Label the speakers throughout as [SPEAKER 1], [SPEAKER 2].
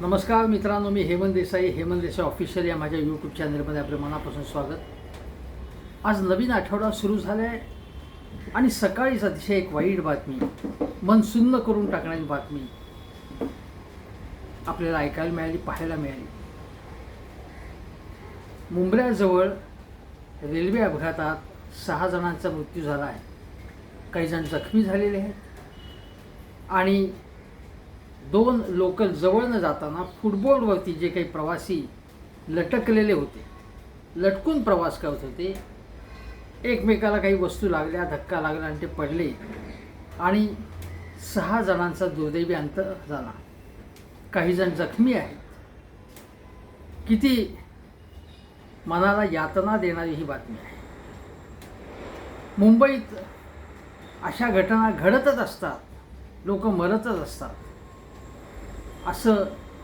[SPEAKER 1] नमस्कार मित्रांनो मी हेमंत देसाई हेमंत देसाई ऑफिशियल या माझ्या यूट्यूब चॅनलमध्ये आपल्या मनापासून स्वागत. आज नवीन आठवडा सुरू झाला आहे आणि सकाळीच अतिशय एक वाईट बातमी मन सुन्न करून टाकणारी बातमी आपल्याला ऐकायला मिळाली पाहायला मिळाली. मुंबऱ्याजवळ रेल्वे अपघातात सहा जणांचा मृत्यू झाला आहे. काही जण जखमी झालेले आहेत. आणि दोन लोकल जवळनं जाताना फुटबॉलवरती जे काही प्रवासी लटकलेले होते लटकून प्रवास करत होते एकमेकाला काही वस्तू लागल्या धक्का लागला आणि ते पडले. आणि सहा जणांचा दुर्दैवी अंत झाला. काही जण जखमी आहेत. किती मनाला यातना देणारी ही बातमी आहे. मुंबईत अशा घटना घडतच असतात. लोक मरतच असतात. असं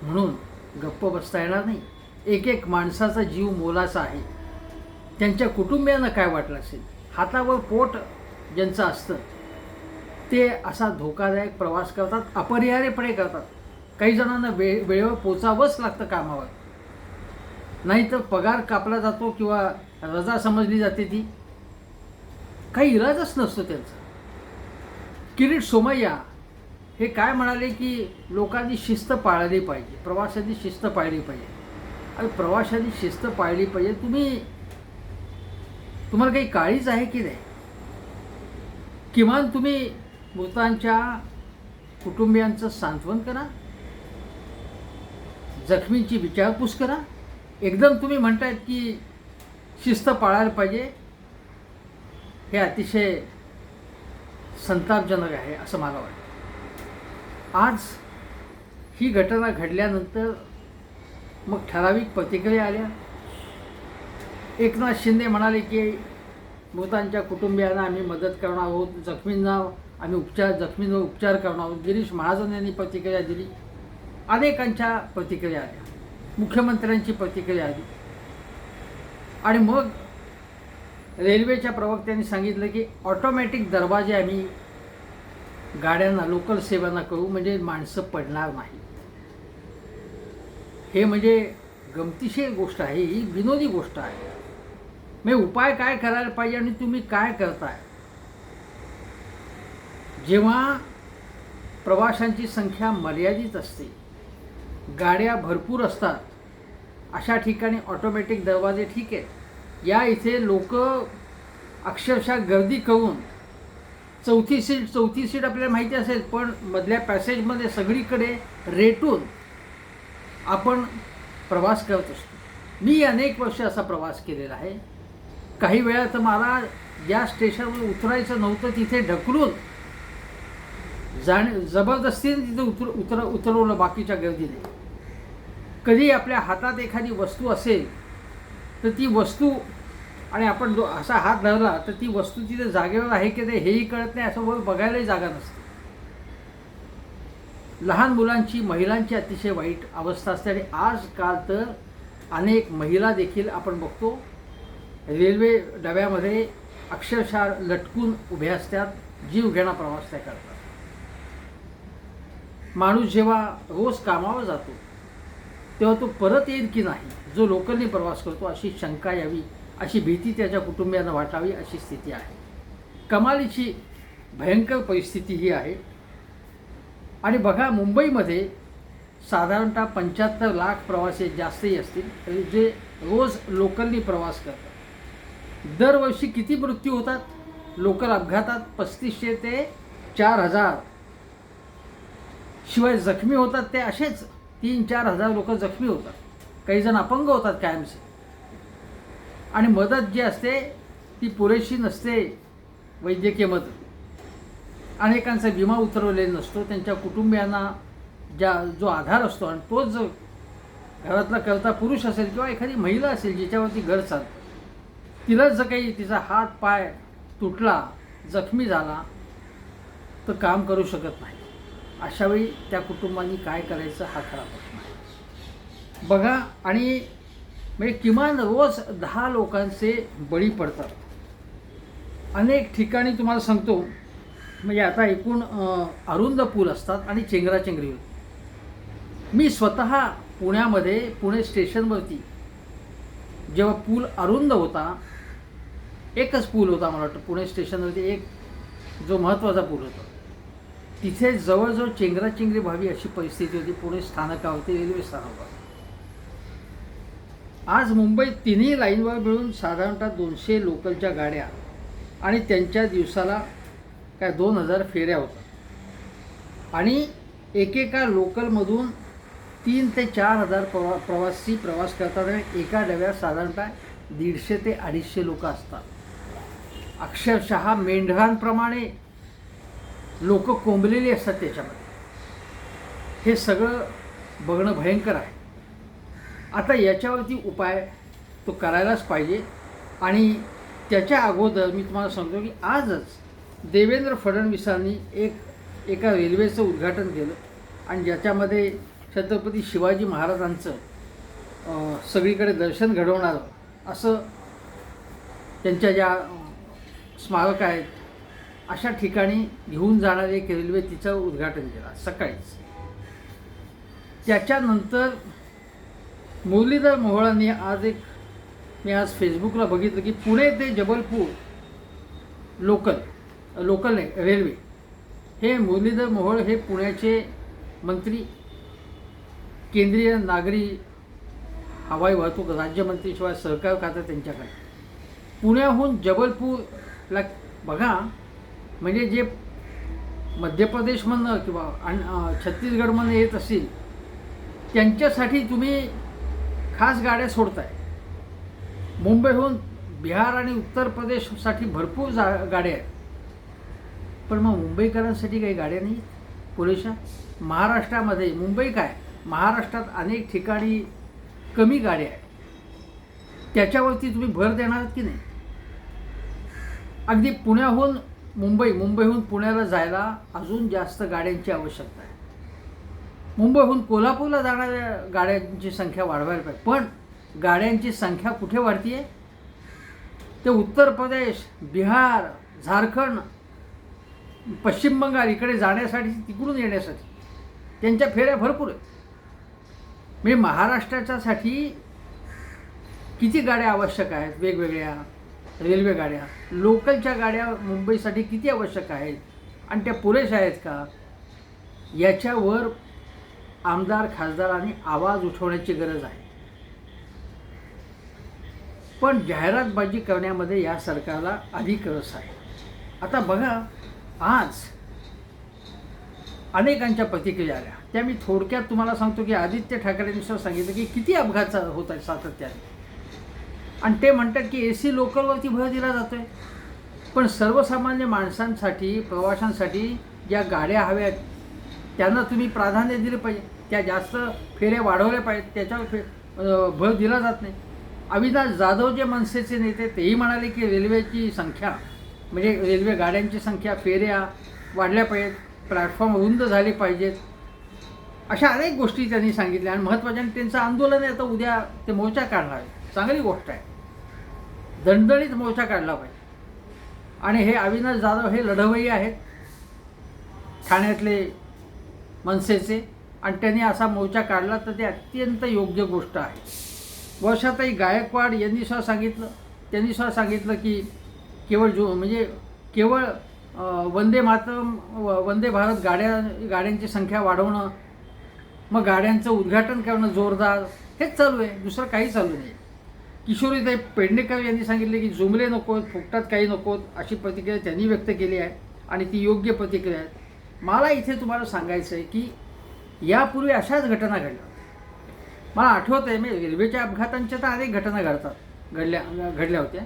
[SPEAKER 1] म्हणून गप्प बसता येणार नाही. एक एक माणसाचा जीव मोलाचा आहे. त्यांच्या कुटुंबियांना काय वाटलं असेल? हातावर पोट ज्यांचं असतं ते असा धोकादायक प्रवास करतात अपरिहार्यपणे करतात. काही जणांना वे वेळेवर पोचावंच लागतं कामावर. नाहीतर पगार कापला जातो किंवा रजा समजली जाते ती. काही इलाजच नसतो त्यांचा. किरीट सोमय्या हे काय म्हणाले की लोकांनी शिस्त पाळली पाहिजे प्रवाशांनी शिस्त पाळली पाहिजे. आणि प्रवाशांनी शिस्त पाळली पाहिजे. तुम्ही तुम्हाला काही काळीच आहे की नाही? किमान तुम्ही मृतांच्या कुटुंबियांचं सांत्वन करा. जखमींची विचारपूस करा. एकदम तुम्ही म्हणतायत की शिस्त पाळायला पाहिजे. हे अतिशय संतापजनक आहे असं मला वाटतं. आज ही घटना घडल्यानंतर मग ठराविक प्रतिक्रिया आल्या. एकनाथ शिंदे म्हणाले की मृतांच्या कुटुंबियांना आम्ही मदत करणार आहोत जखमींना आम्ही उपचार जखमींवर उपचार करणार आहोत. गिरीश महाजन यांनी प्रतिक्रिया दिली. अनेकांच्या प्रतिक्रिया आल्या. मुख्यमंत्र्यांची प्रतिक्रिया आली. आणि मग रेल्वेच्या प्रवक्त्यांनी सांगितलं की ऑटोमॅटिक दरवाजे आम्ही गाड्यांना लोकल सेवांना करू म्हणजे माणसं पडणार नाही. हे म्हणजे गमतीशीर गोष्ट आहे ही विनोदी गोष्ट आहे. म्हणजे उपाय काय करायला पाहिजे आणि तुम्ही काय करताय? जेव्हा प्रवाशांची संख्या मर्यादित असते गाड्या भरपूर असतात अशा ठिकाणी ऑटोमॅटिक दरवाजे ठीक आहेत. या इथे लोक अक्षरशः गर्दी करून चौथी सीट चौथी सीट आपल्याला माहिती असेल पण मधल्या पॅसेजमध्ये सगळीकडे रेटून आपण प्रवास करत असतो. मी अनेक वर्ष असा प्रवास केलेला आहे. काही वेळा तर मला ज्या स्टेशनवर उतरायचं नव्हतं तिथे ढकलून जाण जबरदस्तीने तिथे उतर उतर उतरवलं बाकीच्या गर्दीने. कधी आपल्या हातात एखादी वस्तू असेल तर ती वस्तू आणि आपण जो असा हात धरला तर ती वस्तू तिथे जागेवर आहे की नाही हेही कळत नाही असं वर बघायलाही जागा नसते. लहान मुलांची महिलांची अतिशय वाईट अवस्था असते आणि आजकाल तर अनेक महिला देखील आपण बघतो रेल्वे डब्यामध्ये अक्षरशः लटकून उभ्या असतात जीव घेणा प्रवास त्या करतात. माणूस जेव्हा रोज कामावर जातो तेव्हा तो परत येईल की नाही जो लोकलनी प्रवास करतो अशी शंका यावी. अशी भीती त्याच्या कुटुंबियांना वाटावी अशी स्थिती आहे. कमालीची भयंकर परिस्थिती ही आहे. आणि बघा मुंबईमध्ये साधारणतः पंच्याहत्तर लाख प्रवासी जास्तही असतील तरी जे रोज लोकलनी प्रवास करतात दरवर्षी किती मृत्यू होतात? लोकल अपघातात पस्तीसशे ते चार हजार. शिवाय जखमी होतात ते असेच तीन चार हजार लोक जखमी होतात. काही जण अपंग होतात कायमचे. आणि मदत जी असते ती पुरेशी नसते वैद्यकीय मदत. अनेकांचा विमा उतरवलेला नसतो त्यांच्या कुटुंबियांना ज्या जो आधार असतो आणि तोच जो घरातला करता पुरुष असेल किंवा एखादी महिला असेल जिच्यावरती घर चालतं तिलाच जर काही तिचा हात पाय तुटला जखमी झाला तर काम करू शकत नाही. अशावेळी त्या कुटुंबांनी काय करायचं हा खरा प्रश्न आहे. बघा आणि म्हणजे किमान रोज दहा लोकांचे बळी पडतात. अनेक ठिकाणी तुम्हाला सांगतो म्हणजे आता एकूण अरुंद पूल असतात आणि चेंगराचेंगरी होती मी स्वतः पुण्यामध्ये पुणे स्टेशनवरती जेव्हा पूल अरुंद होता एकच पूल होता मला वाटतं पुणे स्टेशनवरती एक जो महत्त्वाचा पूल होता. तिथे जवळजवळ चेंगराचेंगरी व्हावी अशी परिस्थिती होती. पुणे स्थानकावरती रेल्वे स्थानकावर आज मुंबईत तिन्ही लाईनवर मिळून साधारणतः दोनशे लोकलच्या गाड्या आणि त्यांच्या दिवसाला काय दोन हजार फेऱ्या होतात. आणि एकेका लोकलमधून तीन ते चार हजार प्रवा प्रवासी प्रवास करतात आणि एका डब्यात साधारणतः दीडशे ते अडीचशे लोक असतात. अक्षरशः मेंढरांप्रमाणे लोक कोंबलेली असतात त्याच्यामध्ये. हे सगळं बघणं भयंकर आहे. आता याच्यावरती उपाय तो करायलाच पाहिजे. आणि त्याच्या अगोदर मी तुम्हाला सांगतो की आजच देवेंद्र फडणवीसांनी एक एका रेल्वेचं उद्घाटन केलं. आणि ज्याच्यामध्ये छत्रपती शिवाजी महाराजांचं सगळीकडे दर्शन घडवणारं असं त्यांच्या ज्या स्मारक आहेत अशा ठिकाणी घेऊन जाणारी एक रेल्वे तिचं उद्घाटन केलं सकाळीच. त्याच्यानंतर मुरलीधर मोहोळांनी आज एक मी आज फेसबुकला बघितलं की पुणे ते जबलपूर लोकल लोकल नाही रेल्वे. हे मुरलीधर मोहोळ हे पुण्याचे मंत्री केंद्रीय नागरी हवाई वाहतूक राज्यमंत्रीशिवाय सहकार खातं त्यांच्याकडे. पुण्याहून जबलपूरला बघा म्हणजे जे मध्य प्रदेशमधनं किंवा आणि छत्तीसगडमधनं येत असतील त्यांच्यासाठी तुम्ही खास गाड्या सोडत आहे मुंबईहून बिहार आणि उत्तर प्रदेशसाठी भरपूर जा गाड्या आहेत. पण मग मुंबईकरांसाठी काही गाड्या नाही पुरेशा? महाराष्ट्रामध्ये मुंबई काय? महाराष्ट्रात अनेक ठिकाणी कमी गाड्या आहेत. त्याच्यावरती तुम्ही भर देणार की नाही? अगदी पुण्याहून मुंबई मुंबईहून पुण्याला जायला अजून जास्त गाड्यांची आवश्यकता आहे. मुंबईहून कोल्हापूरला जाणाऱ्या गाड्यांची संख्या वाढवायला पाहिजे. पण गाड्यांची संख्या कुठे वाढतीये? ते उत्तर प्रदेश बिहार झारखंड पश्चिम बंगाल इकडे जाण्यासाठी तिकडून येण्यासाठी. त्यांच्या फेऱ्या भरपूर आहेत. म्हणजे महाराष्ट्राच्यासाठी किती गाड्या आवश्यक आहेत? वेगवेगळ्या रेल्वे गाड्या. लोकलच्या गाड्या मुंबईसाठी किती आवश्यक आहेत? आणि त्या पुरेशा आहेत का? याच्यावर आमदार खासदारांनी आवाज उठवण्याची गरज आहे. पण जाहिरातबाजी करण्यामध्ये या सरकारला अधिक रस आहे. आता बघा आज अनेकांच्या प्रतिक्रिया आल्या. त्या मी थोडक्यात तुम्हाला सांगतो की आदित्य ठाकरेंनीसुद्धा सांगितलं की किती अपघात होत आहेत सातत्याने. आणि ते म्हणतात की ए सी लोकलवरती भर दिला जातो आहे पण सर्वसामान्य माणसांसाठी प्रवाशांसाठी ज्या गाड्या हव्या आहेत त्यांना तुम्ही प्राधान्य दिले पाहिजे. त्या जास्त फेऱ्या वाढवल्या पाहिजेत. त्याच्यावर फे भर दिला जात नाही. अविनाश जाधव जे मनसेचे नेते तेही म्हणाले की रेल्वेची संख्या म्हणजे रेल्वे गाड्यांची संख्या फेऱ्या वाढल्या पाहिजेत. प्लॅटफॉर्म रुंद झाले पाहिजेत. अशा अनेक गोष्टी त्यांनी सांगितल्या. आणि महत्त्वाच्या त्यांचं आंदोलन आहे आता उद्या ते मोर्चा काढणार आहे चांगली गोष्ट आहे. दणदणीत मोर्चा काढला पाहिजे. आणि हे अविनाश जाधव हे लढवई आहेत. ठाण्यातले मनसेचे. आणि त्यांनी असा मोर्चा काढला तर ते अत्यंत योग्य गोष्ट आहे. वर्षाताई गायकवाड यांनी सुद्धा सांगितलं. त्यांनी सुद्धा सांगितलं की केवळ जो म्हणजे केवळ वंदे मातरम व- वंदे भारत गाड्या गाड्यांची संख्या वाढवणं मग गाड्यांचं उद्घाटन करणं जोरदार हेच चालू आहे. दुसरं काही चालू नाही. किशोरीताई पेडणेकर यांनी सांगितले की जुमले नकोत फुकटात काही नकोत अशी प्रतिक्रिया त्यांनी व्यक्त केली आहे. आणि ती योग्य प्रतिक्रिया आहे. मला इथे तुम्हाला सांगायचं आहे की यापूर्वी अशाच घटना घडल्या. मला आठवत आहे मी रेल्वेच्या अपघातांच्या तर अनेक घटना घडतात घडल्या घडल्या होत्या.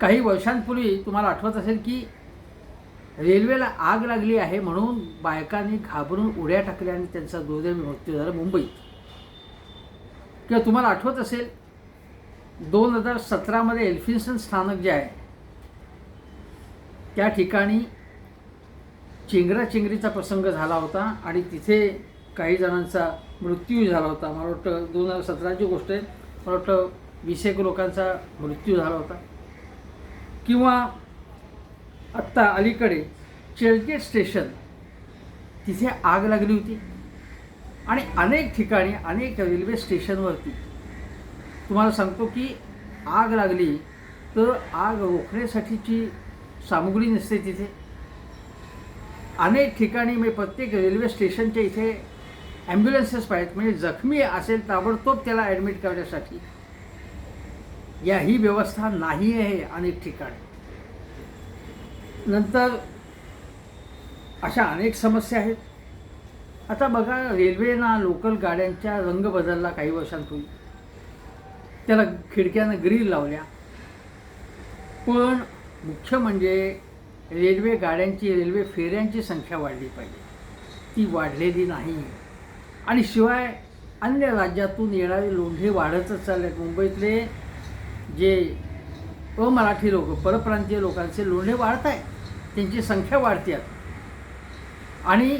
[SPEAKER 1] काही वर्षांपूर्वी तुम्हाला आठवत असेल की रेल्वेला आग लागली आहे म्हणून बायकांनी घाबरून उड्या टाकल्या आणि त्यांचा दुर्दैवी मृत्यू झाला मुंबईत. किंवा तुम्हाला आठवत असेल दोन हजार सतरामध्ये एल्फिन्सन स्थानक जे आहे त्या ठिकाणी चेंगराचेंगरीचा प्रसंग झाला होता आणि तिथे काही जणांचा मृत्यू झाला होता. मला वाटतं दोन हजार सतराची गोष्ट आहे. मला वाटतं वीस एक लोकांचा मृत्यू झाला होता. किंवा आत्ता अलीकडे चर्चगेट स्टेशन तिथे आग लागली होती. आणि अनेक ठिकाणी अनेक रेल्वे स्टेशनवरती तुम्हाला सांगतो की आग लागली तर आग रोखण्यासाठीची सामुग्री नसते तिथे. अनेक ठिकाणी मी प्रत्येक रेल्वे स्टेशनच्या इथे ॲम्ब्युलन्सेस पाहिजेत. म्हणजे जखमी असेल ताबडतोब त्याला ॲडमिट करण्यासाठी. या ही व्यवस्था नाही आहे अनेक ठिकाणी. नंतर अशा अनेक समस्या आहेत. आता बघा रेल्वेना लोकल गाड्यांच्या रंग बदलला काही वर्षांपूर्वी. त्याला खिडक्यानं ग्रील लावल्या. पण मुख्य म्हणजे रेल्वे गाड्यांची रेल्वे फेऱ्यांची संख्या वाढली पाहिजे. ती वाढलेली नाही. आणि शिवाय अन्य राज्यातून येणारे लोंढे वाढतच चालले आहेत. मुंबईतले जे अमराठी लोक परप्रांतीय लोकांचे लोंढे वाढत आहेत त्यांची संख्या वाढते आहे आणि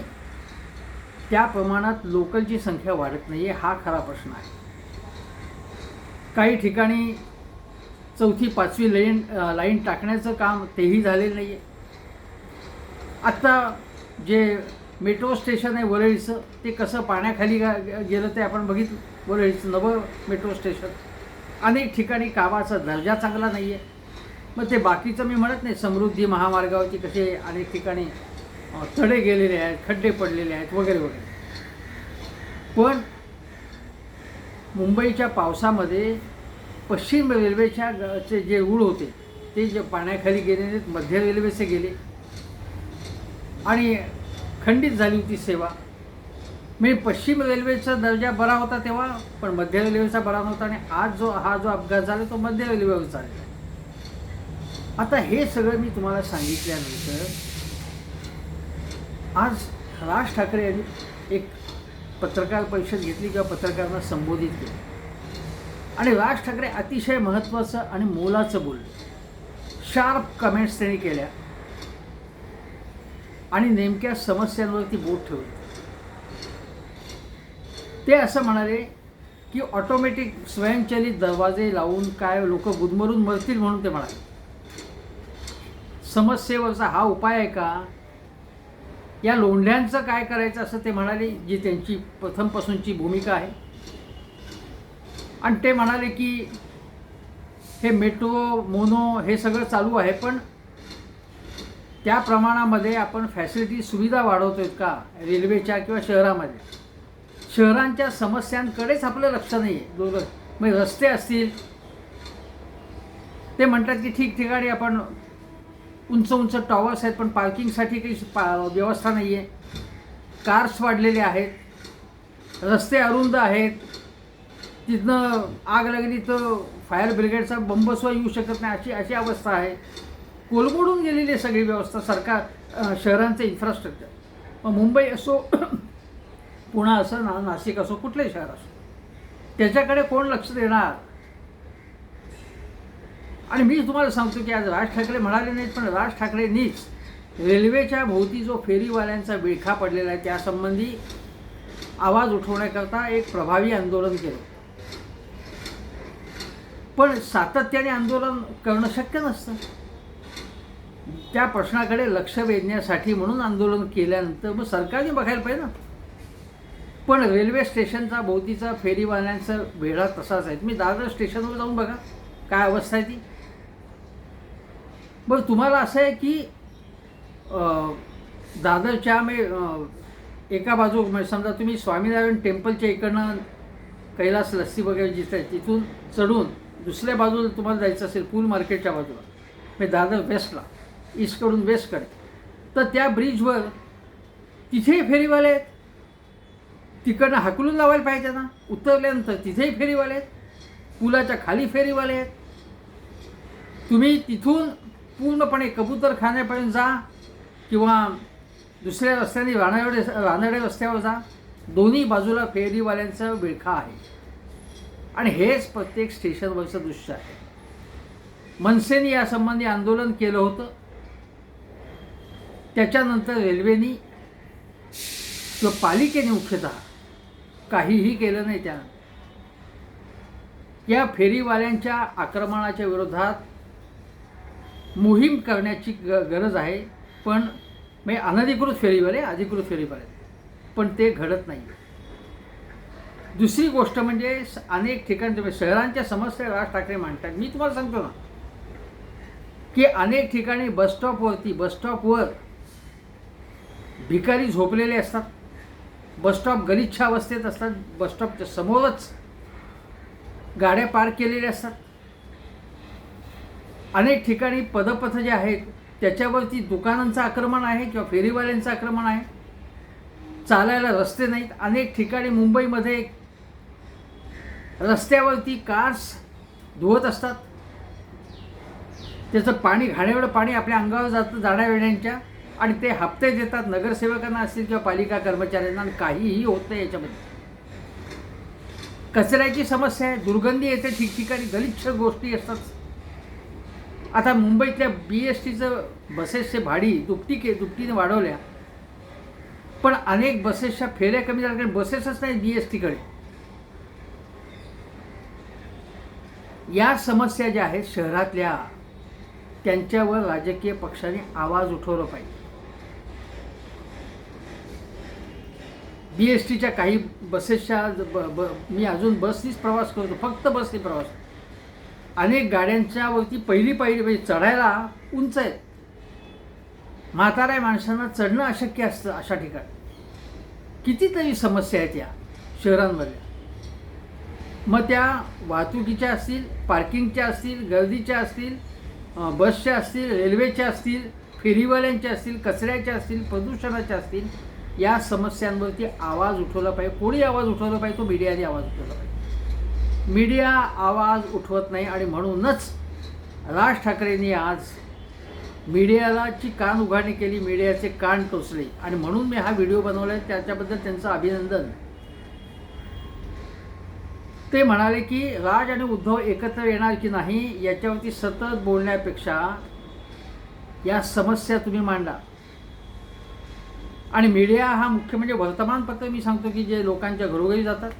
[SPEAKER 1] त्या प्रमाणात लोकलची संख्या वाढत नाही आहे हा खरा प्रश्न आहे. काही ठिकाणी चौथी पाचवी लाईन लाईन टाकण्याचं काम तेही झालेलं नाही आहे आत्ता जे मेट्रो स्टेशन आहे वरळीचं ते कसं पाण्याखाली गा गेलं ते आपण बघितलं. वरळीचं नवं मेट्रो स्टेशन. अनेक ठिकाणी कामाचा दर्जा चांगला नाही आहे. मग ते बाकीचं मी म्हणत नाही समृद्धी महामार्गावरती कसे अनेक ठिकाणी तडे गेलेले आहेत खड्डे पडलेले आहेत वगैरे वगैरे. पण मुंबईच्या पावसामध्ये पश्चिम रेल्वेच्या चे जे रूळ होते ते जे पाण्याखाली गेलेले मध्य रेल्वेचे गेले. आणि खंडित झाली होती सेवा. मी पश्चिम रेल्वेचा दर्जा बरा होता तेव्हा पण मध्य रेल्वेचा बरा नव्हता आणि आज जो हा जो अपघात झाला तो मध्य रेल्वेवर झालेला आहे. आता हे सगळं मी तुम्हाला सांगितल्यानंतर आज राज ठाकरे यांनी एक पत्रकार परिषद घेतली किंवा पत्रकारांना संबोधित केलं. आणि राज ठाकरे अतिशय महत्त्वाचं आणि मोलाचं बोलले. शार्प कमेंट्स त्यांनी केल्या. आणि नेमक्या समस्यांवरती बोट ठेवली. ते असं म्हणाले की ऑटोमॅटिक स्वयंचलित दरवाजे लावून काय लोक गुदमरून मरतील म्हणून ते म्हणाले. समस्येवरचा हा उपाय आहे का? या लोंढ्यांचं काय करायचं असं ते म्हणाले जी त्यांची प्रथमपासूनची भूमिका आहे. आणि ते म्हणाले की हे मेट्रो मोनो हे सगळं चालू आहे पण त्या प्रमाणामध्ये आपण फॅसिलिटी सुविधा वाढवतो आहेत का? रेल्वेच्या किंवा शहरामध्ये. शहरांच्या समस्यांकडेच आपलं लक्ष नाही आहे दोघं. म्हणजे रस्ते असतील. ते म्हणतात की ठिकठिकाणी आपण उंच उंच टॉवर्स आहेत पण पार्किंगसाठी काही पा व्यवस्था नाही आहे कार्स वाढलेले आहेत. रस्ते अरुंद आहेत. तिथनं आग लागली तर फायर ब्रिगेडचा बंबसुद्धा येऊ शकत नाही. अशी अशी अवस्था आहे. कोलमोडून गेलेली आहे सगळी व्यवस्था सरकार शहरांचे शहरांचं इन्फ्रास्ट्रक्चर मग मुंबई असो पुणा असो ना नाशिक असो कुठलंही शहर असो त्याच्याकडे कोण लक्ष देणार? आणि मी तुम्हाला सांगतो की आज राज ठाकरे म्हणाले नाहीत पण राज ठाकरेंनीच रेल्वेच्या भोवती जो फेरीवाल्यांचा विळखा पडलेला आहे त्यासंबंधी आवाज उठवण्याकरता एक प्रभावी आंदोलन केलं. पण सातत्याने आंदोलन करणं शक्य नसतं. त्या प्रश्नाकडे लक्ष वेधण्यासाठी म्हणून आंदोलन केल्यानंतर मग सरकारने बघायला पाहिजे ना. पण रेल्वे स्टेशनचा भोवतीचा फेरीवाल्यांचा वेढा तसाच आहे. तुम्ही दादर स्टेशनवर जाऊन बघा. काय अवस्था आहे ती? बरं तुम्हाला असं आहे की दादरच्या मे एका बाजू म्हणजे समजा तुम्ही स्वामीनारायण टेम्पलच्या इकडनं कैलास लस्सी वगैरे जिथे तिथून चढून दुसऱ्या बाजूला तुम्हाला जायचं असेल पूल मार्केटच्या बाजूला म्हणजे दादर वेस्टला. ईस्टकडून वेस्टकडे. तर त्या ब्रिजवर तिथेही फेरीवाले आहेत. तिकडनं हाकलून लावायला पाहिजे ना. उतरल्यानंतर तिथेही फेरीवाले आहेत. पुलाच्या खाली फेरीवाले आहेत. तुम्ही तिथून पूर्णपणे कबूतरखान्यापर्यंत जा किंवा दुसऱ्या रस्त्याने रानडे रानडे रस्त्यावर जा. दोन्ही बाजूला फेरीवाल्यांचा विळखा आहे. आणि हेच प्रत्येक स्टेशनवरचं दृश्य आहे. मनसेने यासंबंधी आंदोलन केलं होतं. त्याच्यानंतर रेल्वेनी किंवा पालिकेने मुख्यतः काहीही केलं नाही त्यानं या फेरीवाल्यांच्या आक्रमणाच्या विरोधात मोहीम करण्याची ग गरज आहे. पण म्हणजे अनधिकृत फेरीवाले अधिकृत फेरीवाले. पण ते घडत नाही. दुसरी गोष्ट म्हणजे अनेक ठिकाणी शहरांच्या समस्या राज ठाकरे मांडतात. मी तुम्हाला सांगतो ना की अनेक ठिकाणी बसस्टॉपवरती बसस्टॉपवर भिकारी झोपलेले असतात. बसस्टॉप गलिच्छ अवस्थेत असतात. बसस्टॉपच्या समोरच गाड्या पार्क केलेल्या असतात. अनेक ठिकाणी पदपथ जे आहेत त्याच्यावरती दुकानांचं आक्रमण आहे किंवा फेरीवाल्यांचं आक्रमण आहे. चालायला रस्ते नाहीत. अनेक ठिकाणी मुंबईमध्ये रस्त्यावरती कार्स धुवत असतात. त्याचं पाणी घाण्यावेळं पाणी आपल्या अंगावर जातं जाण्यावेळ्यांच्या आणि ते हप्ते देतात नगरसेवकांना असतील किंवा पालिका कर्मचाऱ्यांना काहीही होत नाही याच्यामध्ये. कचऱ्याची समस्या आहे दुर्गंधी येते ठिकठिकाणी गलिच्छ गोष्टी असतात. आता मुंबईतल्या बी एस टीचं बसेसचे भाडी दुपटी के दुपटीने वाढवल्या. पण अनेक बसेसच्या फेऱ्या कमी झाल्या कारण बसेसच नाही बी एस टीकडे या समस्या ज्या आहेत शहरातल्या त्यांच्यावर राजकीय पक्षाने आवाज उठवला पाहिजे. बी एस टीच्या काही बसेसच्या ब ब मी अजून बसनीच प्रवास करतो फक्त बसनी प्रवास. अनेक गाड्यांच्या वरती पहिली पहिली म्हणजे चढायला उंच आहेत. म्हाताऱ्या माणसांना चढणं अशक्य असतं अशा ठिकाणी. कितीतरी समस्या आहेत या शहरांमधल्या. मग त्या वाहतुकीच्या असतील पार्किंगच्या असतील गर्दीच्या असतील बसच्या असतील रेल्वेच्या असतील फेरीवाल्यांच्या असतील कचऱ्याच्या असतील प्रदूषणाच्या असतील या समस्यांवरती आवाज उठवला पाहिजे. कोणी आवाज उठवला पाहिजे? तो मीडियाने आवाज उठवला पाहिजे. मीडिया आवाज उठवत नाही आणि म्हणूनच राज ठाकरेंनी आज मीडियालाची कान उघाडणी केली मीडियाचे कान टोचले. आणि म्हणून मी हा व्हिडिओ बनवला आहे त्याच्याबद्दल त्यांचं अभिनंदन. ते म्हणाले की राज आणि उद्धव एकत्र येणार की नाही याच्यावरती सतत बोलण्यापेक्षा या समस्या तुम्ही मांडा. आणि मीडिया हा मुख्य म्हणजे वर्तमानपत्र मी सांगतो की जे लोकांच्या घरोघरी जातात.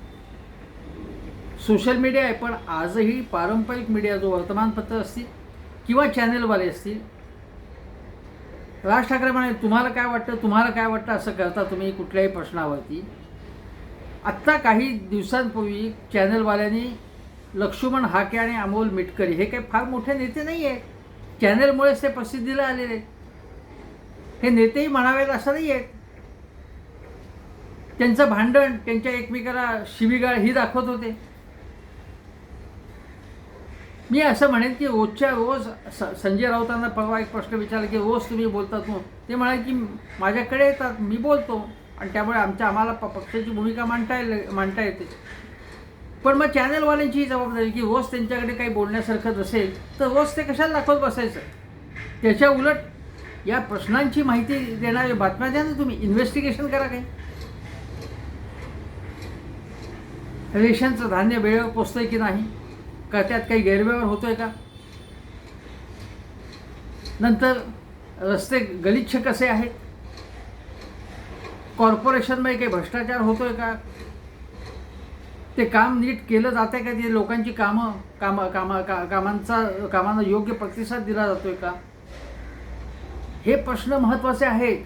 [SPEAKER 1] सोशल मीडिया आहे पण आजही पारंपरिक मीडिया जो वर्तमानपत्र असतील किंवा चॅनलवाले असतील राज ठाकरे म्हणाले तुम्हाला काय वाटतं? तुम्हाला काय वाटतं? असं करता तुम्ही कुठल्याही प्रश्नावरती. आत्ता काही दिवसांपूर्वी चॅनलवाल्यांनी लक्ष्मण हाके आणि अमोल मिटकरी हे काही फार मोठे नेते नाही आहेत चॅनलमुळेच ते प्रसिद्धीला आलेले. हे नेतेही म्हणावेत असं नाही आहेत त्यांचं भांडण त्यांच्या एकमेकाला शिवीगाळ ही दाखवत होते. मी असं म्हणेन की रोजच्या रोज स संजय राऊतांना परवा एक प्रश्न विचारला की रोज तुम्ही बोलतात मग ते म्हणाले की माझ्याकडे येतात मी बोलतो. आणि त्यामुळे आमच्या आम्हाला प पक्षाची भूमिका मांडता येईल मांडता येते. पण मग चॅनलवाल्यांची ही जबाबदारी की रोज त्यांच्याकडे काही बोलण्यासारखं नसेल तर रोज ते कशाला दाखवत बसायचं? त्याच्या उलट या प्रश्नांची माहिती देणारे बातम्या द्या ना तुम्ही. इन्व्हेस्टिगेशन करा काही. रेशनचं धान्य वेळेवर पोचतं आहे की नाही? का त्यात काही गैरव्यवहार आहे का? नंतर रस्ते गलिच्छ कसे आहेत? कॉर्पोरेशनमध्ये काही भ्रष्टाचार होतो आहे का? ते काम नीट केलं जातंय का? ते लोकांची कामं कामं कामा का कामांचा कामांना योग्य प्रतिसाद दिला जातो आहे का? हे प्रश्न महत्त्वाचे आहेत.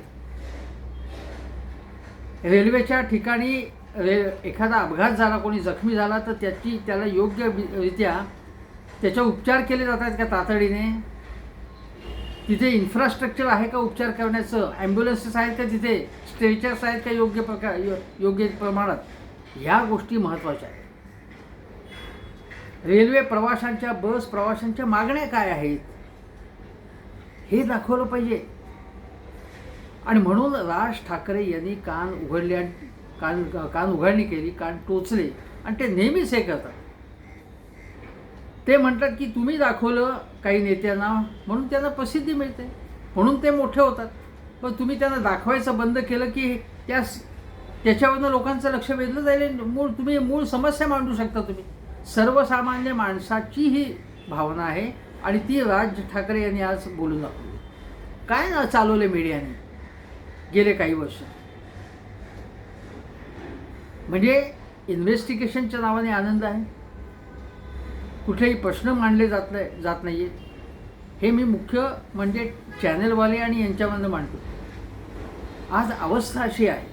[SPEAKER 1] रेल्वेच्या ठिकाणी एखादा अपघात झाला कोणी जखमी झाला तर त्याची त्याला योग्य रित्या त्याचे उपचार केले जातात का तातडीने? तिथे इन्फ्रास्ट्रक्चर आहे का उपचार करण्याचं? ॲम्ब्युलन्सेस आहेत का तिथे? स्ट्रेचर्स आहेत का योग्य प्रकार यो योग्य प्रमाणात? ह्या गोष्टी महत्त्वाच्या आहेत. रेल्वे प्रवाशांच्या बस प्रवाशांच्या मागण्या काय आहेत? हे दाखवलं पाहिजे. आणि म्हणून राज ठाकरे यांनी कान उघडले कान कान उघडणी केली कान टोचले आणि ते नेहमीच हे करतात. ते म्हणतात की तुम्ही दाखवलं काही नेत्यांना म्हणून त्यांना प्रसिद्धी मिळते. म्हणून ते मोठे होतात. पण तुम्ही त्यांना दाखवायचं बंद केलं की त्या त्याच्यावरनं लोकांचं लक्ष वेधलं जाईल. मूळ तुम्ही मूळ समस्या मांडू शकता तुम्ही. सर्वसामान्य माणसाची ही भावना आहे आणि ती राज ठाकरे यांनी आज बोलून दाखवली. काय ना चालवले मीडियाने गेले काही वर्ष. म्हणजे इन्व्हेस्टिगेशनच्या नावाने आनंद आहे. कुठलेही प्रश्न मांडले जात नाही जात नाही आहेत हे मी मुख्य म्हणजे चॅनलवाले आणि यांच्यामधनं मांडतो. आज अवस्था अशी आहे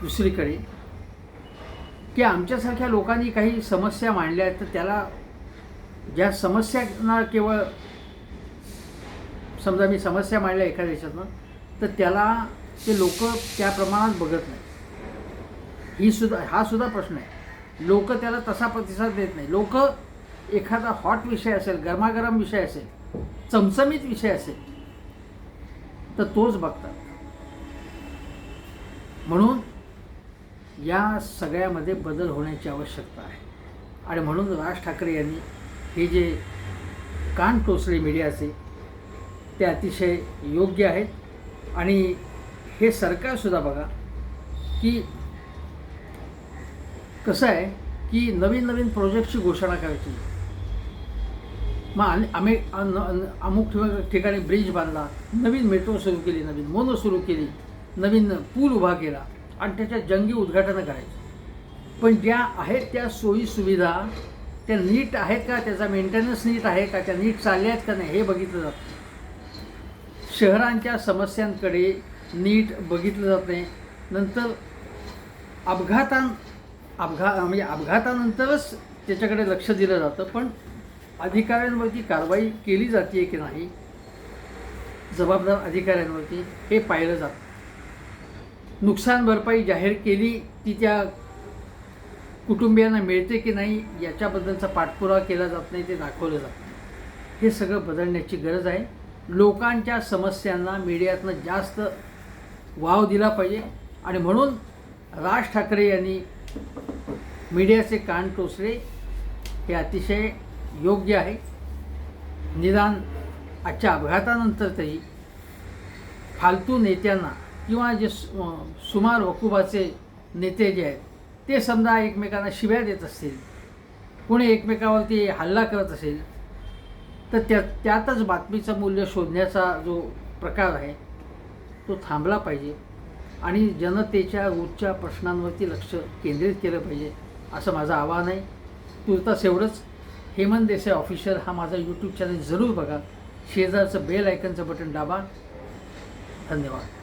[SPEAKER 1] दुसरीकडे की आमच्यासारख्या लोकांनी काही समस्या मांडल्या आहेत तर त्याला ज्या समस्यांना केवळ समजा मी समस्या मांडल्या एका देशातनं तर त्याला ते लोक त्या प्रमाणात बघत नाही ही सुद्धा हा सुद्धा प्रश्न आहे. लोक त्याला तसा प्रतिसाद देत नाही. लोक एखादा हॉट विषय असेल गरमागरम विषय असेल चमचमीत विषय असेल तर तोच बघतात. म्हणून या सगळ्यामध्ये बदल होण्याची आवश्यकता आहे. आणि म्हणून राज ठाकरे यांनी हे जे कान टोचले मीडियाचे ते अतिशय योग्य आहेत. आणि हे सरकारसुद्धा बघा की कसं आहे की नवीन नवीन प्रोजेक्टची घोषणा करायची. मग आम्ही अन- अमुक ठिकाणी ब्रिज बांधला नवीन मेट्रो सुरू केली नवीन मोनो सुरू केली नवीन पूल उभा केला आणि त्याच्या जंगी उद्घाटनं करायची. पण ज्या आहेत त्या सोयी सुविधा त्या नीट आहेत का त्याचा मेंटेनन्स नीट आहे का त्या नीट चालल्या आहेत का नाही हे बघितलं जातं शहरांच्या समस्यांकडे नीट बघितलं जात नाही. नंतर अपघातां अपघा म्हणजे अपघातानंतरच त्याच्याकडे लक्ष दिलं जातं पण अधिकाऱ्यांवरती कारवाई केली जाते की नाही जबाबदार अधिकाऱ्यांवरती हे पाहिलं जातं. नुकसान भरपाई जाहीर केली ती त्या कुटुंबियांना मिळते की नाही याच्याबद्दलचा पाठपुरावा केला जात नाही ते दाखवलं जातं. हे सगळं बदलण्याची गरज आहे. लोकांच्या समस्यांना मीडियातनं जास्त वाव दिला पाहिजे आणि म्हणून राज ठाकरे यांनी मीडियाचे कान टोचले हे अतिशय योग्य आहे. निदान आजच्या अपघातानंतर तरी फालतू नेत्यांना किंवा जे सुमार वकुबाचे नेते जे आहेत ते समजा एकमेकांना शिव्या देत असतील कोणी एकमेकावरती हल्ला करत असेल तर त्या त्यातच बातमीचं मूल्य शोधण्याचा जो प्रकार आहे तो थांबला पाहिजे. आणि जनतेच्या रोजच्या प्रश्नांवरती लक्ष केंद्रित केलं पाहिजे असं माझं आवाहन आहे. तुर्तास एवढंच. हेमंत देसाई ऑफिशियल हा माझा यूट्यूब चॅनल जरूर बघा. शेजारचं बेल आयकनचं बटन दाबा. धन्यवाद.